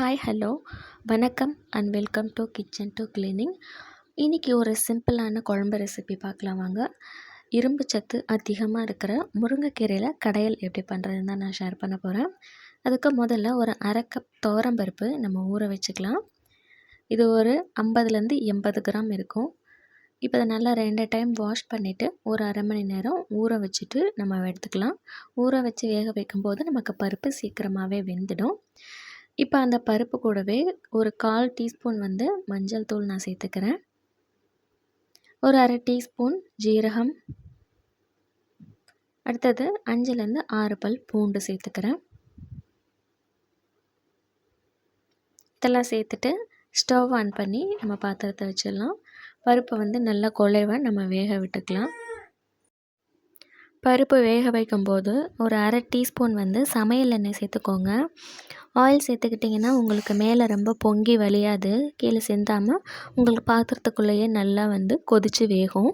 Hi hello வணக்கம் and welcome to kitchen to cleaning இன்றைக்கி ஒரு சிம்பிளான குழம்பு ரெசிபி பார்க்கலாம் வாங்க. இரும்பு சத்து அதிகமாக இருக்கிற முருங்கைக்கீரையில் கடையல் எப்படி பண்ணுறதுன்னு தான் நான் ஷேர் பண்ண போகிறேன் அதுக்கு முதல்ல ஒரு அரை கப் துவரம்பருப்பு நம்ம ஊற வச்சுக்கலாம். இது ஒரு ஐம்பதுலேருந்து எண்பது கிராம் இருக்கும். இப்போ அதை நல்லா ரெண்டு டைம் வாஷ் பண்ணிவிட்டு ஒரு அரை மணி நேரம் ஊற வச்சுட்டு நம்ம எடுத்துக்கலாம். ஊற வச்சு வேக வைக்கும்போது நமக்கு பருப்பு சீக்கிரமாகவே வெந்துடும். இப்போ அந்த பருப்பு கூடவே ஒரு கால் டீஸ்பூன் வந்து மஞ்சள் தூள் நான் சேர்த்துக்கிறேன். ஒரு அரை டீஸ்பூன் ஜீரகம். அடுத்தது அஞ்சுலேருந்து ஆறு பல் பூண்டு சேர்த்துக்கிறேன். இதெல்லாம் சேர்த்துட்டு ஸ்டவ் ஆன் பண்ணி நம்ம பாத்திரத்தை வச்சிடலாம். பருப்பை வந்து நல்லா குழைவாக நம்ம வேக விட்டுக்கலாம். பருப்பு வேக வைக்கும்போது ஒரு அரை டீஸ்பூன் வந்து சமையல் எண்ணெய் சேர்த்துக்கோங்க. ஆயில் சேர்த்துக்கிட்டிங்கன்னா உங்களுக்கு மேலே ரொம்ப பொங்கி வலியாது கீழே சிந்தாமல் உங்களுக்கு பாத்திரத்துக்குள்ளேயே நல்லா வந்து கொதித்து வேகும்.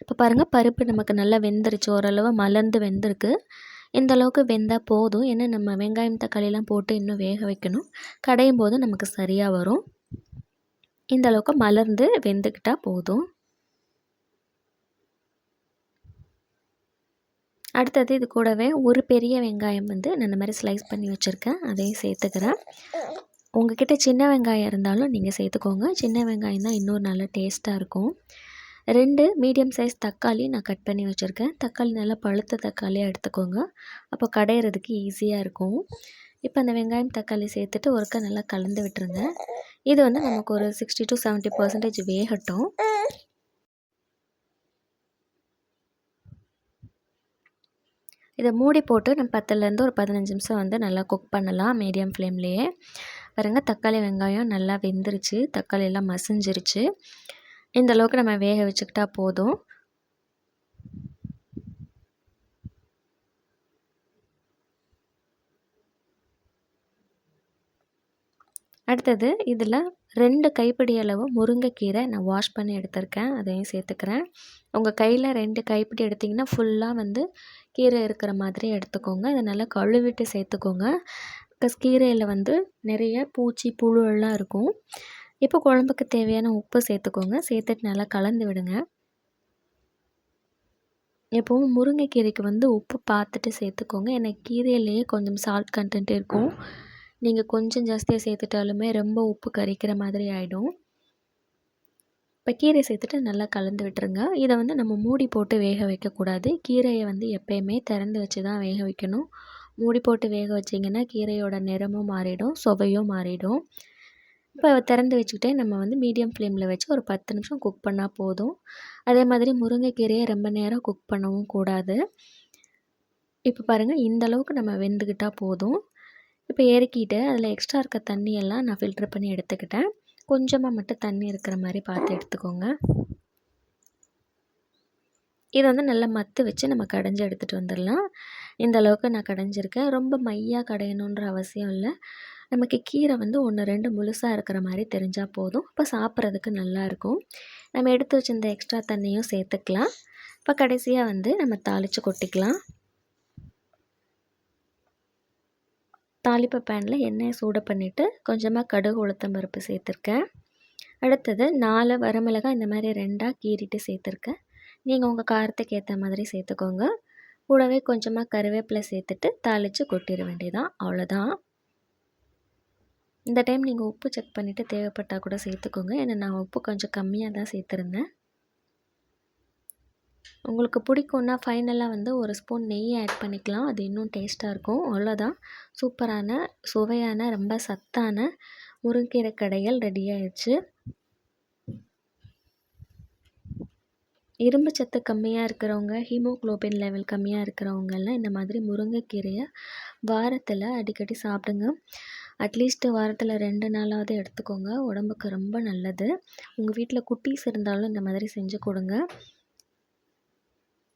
இப்போ பாருங்கள் பருப்பு நமக்கு நல்லா வெந்துருச்சு ஓரளவு மலர்ந்து வெந்திருக்கு. இந்த அளவுக்கு வெந்தால் போதும். ஏன்னா நம்ம வெங்காயம் தக்காளிலாம் போட்டு இன்னும் வேக வைக்கணும். கடையும் போது நமக்கு சரியாக வரும். இந்த அளவுக்கு மலர்ந்து வெந்துக்கிட்டால் போதும். அடுத்தது இது கூடவே ஒரு பெரிய வெங்காயம் வந்து நான் இந்த மாதிரி ஸ்லைஸ் பண்ணி வச்சுருக்கேன். அதையும் சேர்த்துக்கிறேன். உங்ககிட்ட சின்ன வெங்காயம் இருந்தாலும் நீங்கள் சேர்த்துக்கோங்க. சின்ன வெங்காயம் தான் இன்னொரு நல்ல டேஸ்ட்டாக இருக்கும். ரெண்டு மீடியம் சைஸ் தக்காளி நான் கட் பண்ணி வச்சுருக்கேன். தக்காளி நல்லா பழுத்த தக்காளியாக எடுத்துக்கோங்க. அப்போ கடையிறதுக்கு ஈஸியாக இருக்கும். இப்போ அந்த வெங்காயம் தக்காளி சேர்த்துட்டு ஒருக்கா நல்லா கலந்து விட்டுருங்க. இது வந்து நமக்கு ஒரு சிக்ஸ்டி டு செவன்ட்டி பர்சன்டேஜ் வேகட்டும். இதை மூடி போட்டு நம்ம பத்துலேருந்து ஒரு பதினஞ்சு நிமிஷம் வந்து நல்லா குக் பண்ணலாம் மீடியம் ஃப்ளேம்லேயே. பாருங்கள் தக்காளி வெங்காயம் நல்லா வெந்துருச்சு. தக்காளி எல்லாம் மசிஞ்சிருச்சு. இந்த அளவுக்கு நம்ம வேக வச்சுக்கிட்டா போதும். அடுத்தது இதில் ரெண்டு கைப்பிடி அளவு முருங்கைக்கீரை நான் வாஷ் பண்ணி எடுத்திருக்கேன். அதையும் சேர்த்துக்கிறேன். உங்கள் கையில் ரெண்டு கைப்பிடி எடுத்திங்கன்னா ஃபுல்லாக வந்து கீரை இருக்கிற மாதிரி எடுத்துக்கோங்க. இதை நல்லா கழுவிட்டு சேர்த்துக்கோங்க. ப்ளஸ் கீரையில் வந்து நிறைய பூச்சி புழுவெல்லாம் இருக்கும். இப்போ குழம்புக்கு தேவையான உப்பு சேர்த்துக்கோங்க. சேர்த்துட்டு நல்லா கலந்து விடுங்க. எப்போவும் முருங்கைக்கீரைக்கு வந்து உப்பு பார்த்துட்டு சேர்த்துக்கோங்க. ஏன்னா கீரையிலேயே கொஞ்சம் சால்ட் கண்டென்ட் இருக்கும். நீங்கள் கொஞ்சம் ஜாஸ்தியாக சேர்த்துட்டாலுமே ரொம்ப உப்பு கரிக்கிற மாதிரி ஆகிடும் இப்போ கீரை சேர்த்துட்டு நல்லா கலந்து விட்டுருங்க. இதை வந்து நம்ம மூடி போட்டு வேக வைக்கக்கூடாது. கீரையை வந்து எப்போயுமே திறந்து வச்சு தான் வேக வைக்கணும். மூடி போட்டு வேக வச்சிங்கன்னா கீரையோட நிறமும் மாறிடும் சுவையும் மாறிடும். இப்போ திறந்து வச்சுக்கிட்டே நம்ம வந்து மீடியம் ஃப்ளேமில் வச்சு ஒரு பத்து நிமிஷம் குக் பண்ணால் போதும். அதே மாதிரி முருங்கைக்கீரையை ரொம்ப நேரம் குக் பண்ணவும் கூடாது. இப்போ பாருங்கள் இந்தளவுக்கு நம்ம வெந்துக்கிட்டால் போதும். இப்போ இறக்கிட்டு அதில் எக்ஸ்ட்ரா இருக்க தண்ணியெல்லாம் நான் ஃபில்ட்ரு பண்ணி எடுத்துக்கிட்டேன். கொஞ்சமாக மட்டும் தண்ணி இருக்கிற மாதிரி பார்த்து எடுத்துக்கோங்க. இதை வந்து நல்லா மத்து வச்சு நம்ம கடைஞ்சி எடுத்துகிட்டு வந்துடலாம். இந்த அளவுக்கு நான் கடைஞ்சிருக்கேன். ரொம்ப மையாக கடையணுன்ற அவசியம் இல்லை. நமக்கு கீரை வந்து ஒன்று ரெண்டு முழுசாக இருக்கிற மாதிரி தெரிஞ்சால் போதும். இப்போ சாப்பிட்றதுக்கு நல்லாயிருக்கும் நம்ம எடுத்து வச்சிருந்த எக்ஸ்ட்ரா தண்ணியும் சேர்த்துக்கலாம். இப்போ கடைசியாக வந்து நம்ம தாளித்து கொட்டிக்கலாம். தாளிப்பு பேனில் எண்ணெயை சூடு பண்ணிவிட்டு கொஞ்சமாக கடுகு உளுத்தம் பருப்பு சேர்த்துருக்கேன். அடுத்தது நாலு வரமிளகாய் இந்த மாதிரி ரெண்டாக கீறிட்டு சேர்த்துருக்கேன். நீங்கள் உங்கள் காரத்துக்கு ஏற்ற மாதிரி சேர்த்துக்கோங்க. கூடவே கொஞ்சமாக கருவேப்பிலை சேர்த்துட்டு தாளித்து கொட்டிட வேண்டியதான் அவ்வளோதான் இந்த டைம் நீங்கள் உப்பு செக் பண்ணிவிட்டு தேவைப்பட்டால் கூட சேர்த்துக்கோங்க. ஏன்னா நான் உப்பு கொஞ்சம் கம்மியாக தான் சேர்த்துருந்தேன். உங்களுக்கு பிடிக்கும்னா ஃபைனலாக வந்து ஒரு ஸ்பூன் நெய் ஆட் பண்ணிக்கலாம். அது இன்னும் டேஸ்ட்டாக இருக்கும். அவ்வளோதான் சூப்பரான சுவையான ரொம்ப சத்தான முருங்கீரை கடைகள் ரெடி ஆயிடுச்சு. இரும்பு சத்து கம்மியாக இருக்கிறவங்க ஹீமோக்ளோபின் லெவல் கம்மியாக இருக்கிறவங்கெல்லாம் இந்த மாதிரி முருங்கைக்கீரையை வாரத்தில் அடிக்கடி சாப்பிடுங்க. அட்லீஸ்ட்டு வாரத்தில் ரெண்டு நாளாவது எடுத்துக்கோங்க. உடம்புக்கு ரொம்ப நல்லது. உங்கள் வீட்டில் குட்டீஸ் இருந்தாலும் இந்த மாதிரி செஞ்சு கொடுங்க.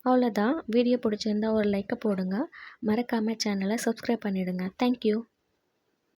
அவ்வளோதான். வீடியோ பிடிச்சிருந்தா ஒரு லைக்கை போடுங்க. மறக்காமல் சேனலை சப்ஸ்கிரைப் பண்ணிவிடுங்க தேங்க்யூ